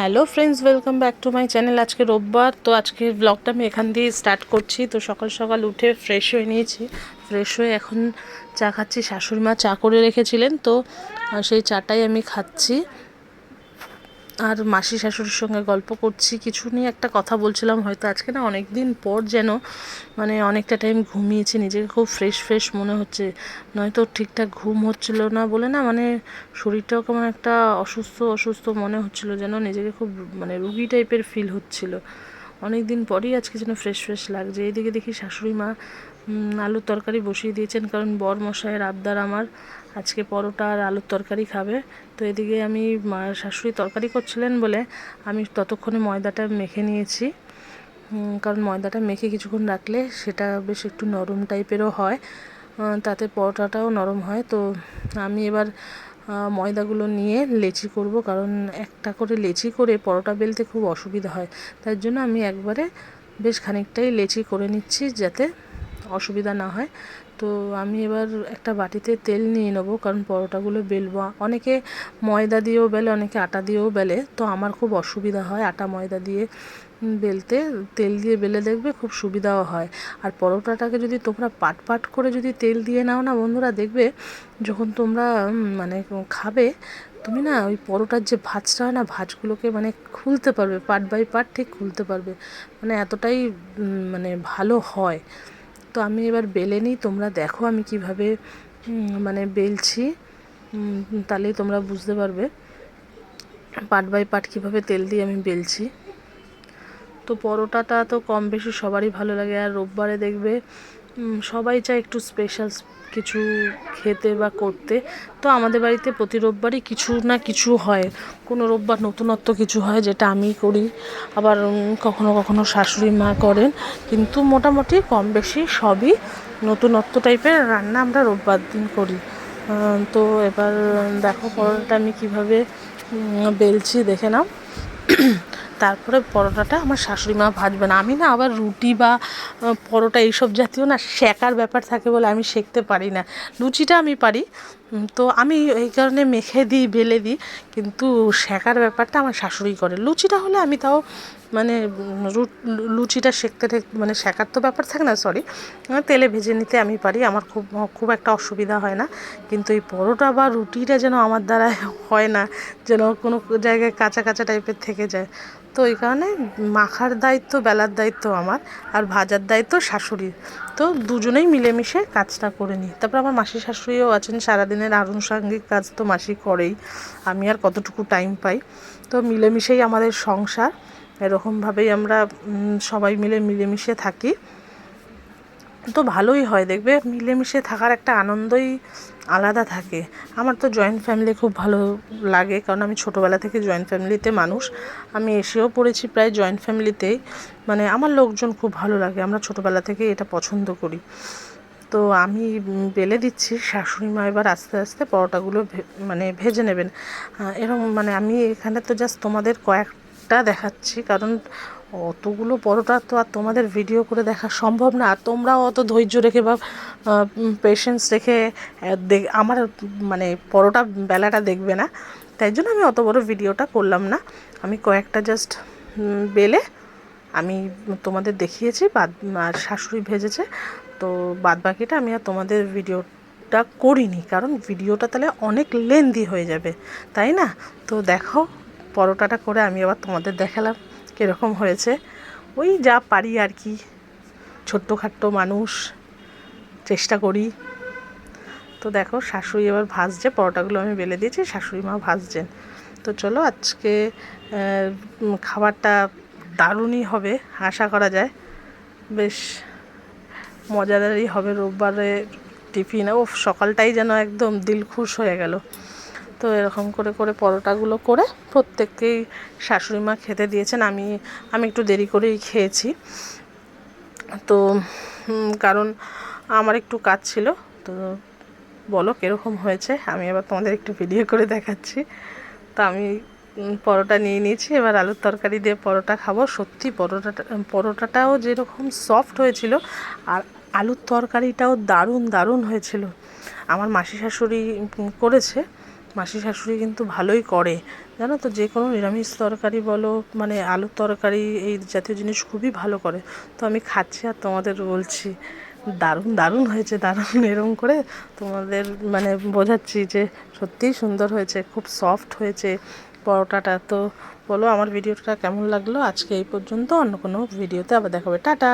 Hello friends welcome back to my channel আজকে রোববার, তো আজকে ব্লগটা আমি এখান দিয়ে স্টার্ট করছি। তো সকাল সকাল উঠে ফ্রেশ হয়ে নিয়েছি। ফ্রেশ হয়ে এখন চা খাচ্ছি। শাশুড়ি মা চা করে রেখেছিলেন, তো সেই চাটাই আমি খাচ্ছি। আর মাসি শাশুড়ির সঙ্গে গল্প করছি, কিছু নিয়ে একটা কথা বলছিলাম, হয়তো আজকে না অনেক দিন পর যেন মানে অনেকটা টাইম ঘুমিয়েছি, নিজেকে খুব ফ্রেশ ফ্রেশ মনে হচ্ছে। নয়তো ঠিকঠাক ঘুম হচ্ছিল না বলে না মানে শরীরটাও কেমন একটা অসুস্থ অসুস্থ মনে হচ্ছিল যেন নিজেকে খুব মানে রুগী টাইপের ফিল হচ্ছিল। অনেক দিন পরেই আজকে যেন ফ্রেশ ফ্রেশ লাগছে। এইদিকে দেখি শাশুড়ি মা আলুর তরকারি বসিয়ে দিয়েছেন, কারণ বর মশাইয়ের আবদার আমার। আজকে পরোটা আর আলুর তরকারি খাবে। তো এদিকে আমি শাশুড়ি তরকারি করছিলেন বলে আমি ততক্ষণে ময়দাটা মেখে নিয়েছি। কারণ ময়দাটা মেখে কিছুক্ষণ রাখলে সেটা বেশ একটু নরম টাইপেরও হয়। তাতে পরোটাটাও নরম হয়। তো আমি এবার ময়দাগুলো নিয়ে লেচি করব, কারণ একটা করে লেচি করে পরোটা বেলতে খুব অসুবিধা হয়। তার জন্য আমি একবারে বেশ খানিকটাই লেচি করে নিচ্ছি যাতে অসুবিধা না হয়। তো আমি এবার একটা বাটিতে তেল নিয়ে নেব, কারণ পরোটাগুলো বেলবো। অনেকে ময়দা দিয়েও বেলে, অনেকে আটা দিয়েও বেলে। তো আমার খুব অসুবিধা হয় আটা ময়দা দিয়ে বেলতে। তেল দিয়ে বেলে দেখবে খুব সুবিধাও হয়। আর পরোটাটাকে যদি তোমরা পাট পাট করে যদি তেল দিয়ে নাও না বন্ধুরা, দেখবে যখন তোমরা মানে খাবে, তুমি না ওই পরোটার যে ভাজটা হয় না, ভাজগুলোকে মানে খুলতে পারবে পার্ট বাই পার্ট ঠিক খুলতে পারবে। মানে এতটাই মানে ভালো হয়। তো আমি এবার বেলে নিই, তোমরা দেখো আমি কীভাবে মানে বেলছি। তাহলেই তোমরা বুঝতে পারবে। পাট বাই পাট কীভাবে তেল দিয়ে আমি বেলছি। তো পরোটাটা তো কম বেশি সবারই ভালো লাগে, আর রোববারে দেখবে সবাই চায় একটু স্পেশাল কিছু খেতে বা করতে। তো আমাদের বাড়িতে প্রতি রোববারই কিছু না কিছু হয়। কোনো রোববার নতুনত্ব কিছু হয় যেটা আমি করি। আবার কখনো কখনো শাশুড়ি মা করেন। কিন্তু মোটামুটি কম বেশি সবই নতুনত্ব টাইপের রান্না আমরা রোববার দিন করি। তো এবার দেখো পরোটাটা আমি কীভাবে বেলছি দেখে নাও। তারপরে পরোটাটা আমার শাশুড়ি মা ভাজবে না আমি না আবার রুটি বা পরোটা এইসব জাতীয় না শেখার ব্যাপার থাকে বলে আমি শেখতে পারি না। লুচিটা আমি পারি তো আমি এই কারণে মেখে দিই, বেলে দিই। কিন্তু শেখার ব্যাপারটা আমার শাশুড়ি করে। লুচিটা হলে আমি তাও মানে লুচিটা শেখতে মানে শেখার তো ব্যাপার থাকে না সরি তেলে ভেজে নিতে আমি পারি, আমার খুব খুব একটা অসুবিধা হয় না। কিন্তু এই পরোটা বা রুটিটা যেন আমার দ্বারা হয় না, যেন কোনো জায়গায় কাঁচা কাঁচা টাইপের থেকে যায়। তো এই কারণে মাখার দায়িত্ব, বেলার দায়িত্ব আমার, আর ভাজার দায়িত্ব শাশুড়ির। তো দুজনেই মিলেমিশে কাজটা করে নিই। তারপর আমার মাসি শাশুড়িও আছেন সারাদিনের আনুষঙ্গিক কাজ তো মাসি করেই, আমি আর কতটুকু টাইম পাই। তো মিলেমিশেই আমাদের সংসার, এরকমভাবেই আমরা সবাই মিলে মিলেমিশে থাকি। তো ভালোই হয়, দেখবে মিলেমিশে থাকার একটা আনন্দই আলাদা থাকে। আমার তো জয়েন্ট ফ্যামিলি খুব ভালো লাগে, কারণ আমি ছোটোবেলা থেকে জয়েন্ট ফ্যামিলিতে মানুষ। আমি এসেও পড়েছি প্রায় জয়েন্ট ফ্যামিলিতেই মানে আমার লোকজন খুব ভালো লাগে, আমরা ছোটোবেলা থেকে এটা পছন্দ করি। তো আমি বেলে দিচ্ছি। শাশুড়ি মা এবার আস্তে আস্তে পরোটাগুলো মানে ভেজে নেবেন। এরকম মানে আমি এখানে তো জাস্ট তোমাদের কয়েকটা দেখাচ্ছি, কারণ অতগুলো পরোটা তো আর তোমাদের ভিডিও করে দেখা সম্ভব না। আর তোমরাও অত ধৈর্য রেখে বা পেশেন্স রেখে আমার মানে পরোটা বেলাটা দেখবে না। তাই জন্য আমি অত বড় ভিডিওটা করলাম না। আমি কয়েকটা জাস্ট বেলে আমি তোমাদের দেখিয়েছি, বাদ, আর শাশুড়ি ভেজেছে। তো বাদ বাকিটা আমি আর তোমাদের ভিডিওটা করিনি, কারণ ভিডিওটা তাহলে অনেক লেন্দি হয়ে যাবে, তাই না? তো দেখো পরোটাটা করে আমি আবার তোমাদের দেখালাম কীরকম হয়েছে। ওই যা পারি আর কি, ছোট্টখাট্টো মানুষ, চেষ্টা করি। তো দেখো, শাশুড়ি এবার ভাজছে, পরোটাগুলো আমি বেলে দিয়েছি, শাশুড়ি মা ভাজছেন। তো চলো আজকে খাবারটা দারুণই হবে, আশা করা যায়। বেশ। মজাদারই হবে, রোববারে টিফিন ও সকালটাই যেন একদম দিল খুশ হয়ে গেল। তো এরকম করে করে পরোটাগুলো করে প্রত্যেককেই শাশুড়ি মা খেতে দিয়েছেন, আমি আমি একটু দেরি করেই খেয়েছি। তো কারণ আমার একটু কাজ ছিল, তো বলো কীরকম হয়েছে, আমি এবার তোমাদের একটু ভিডিও করে দেখাচ্ছি। তো আমি পরোটা নিয়ে নিয়েছি, এবার আলুর তরকারি দিয়ে পরোটা খাব। সত্যি পরোটাটা, পরোটাটাও যেরকম সফট হয়েছিল, আর আলুর তরকারিটাও দারুণ দারুণ হয়েছিল। আমার মাসি শাশুড়ি করেছে মাসি শাশুড়ি কিন্তু ভালোই করে। জানো তো, যে কোনো নিরামিষ তরকারি বলো মানে আলুর তরকারি, এই জাতীয় জিনিস খুবই ভালো করে। তো আমি খাচ্ছি আর তোমাদের বলছি, দারুণ দারুণ হয়েছে, দারুণ এরম করে তোমাদের মানে বোঝাচ্ছি যে সত্যিই সুন্দর হয়েছে, খুব সফট হয়েছে পরোটাটা। তো বলো, আমার ভিডিওটা কেমন লাগল? আজকে এই পর্যন্ত, অন্য কোনো ভিডিওতে আবার দেখাবে। টাটা!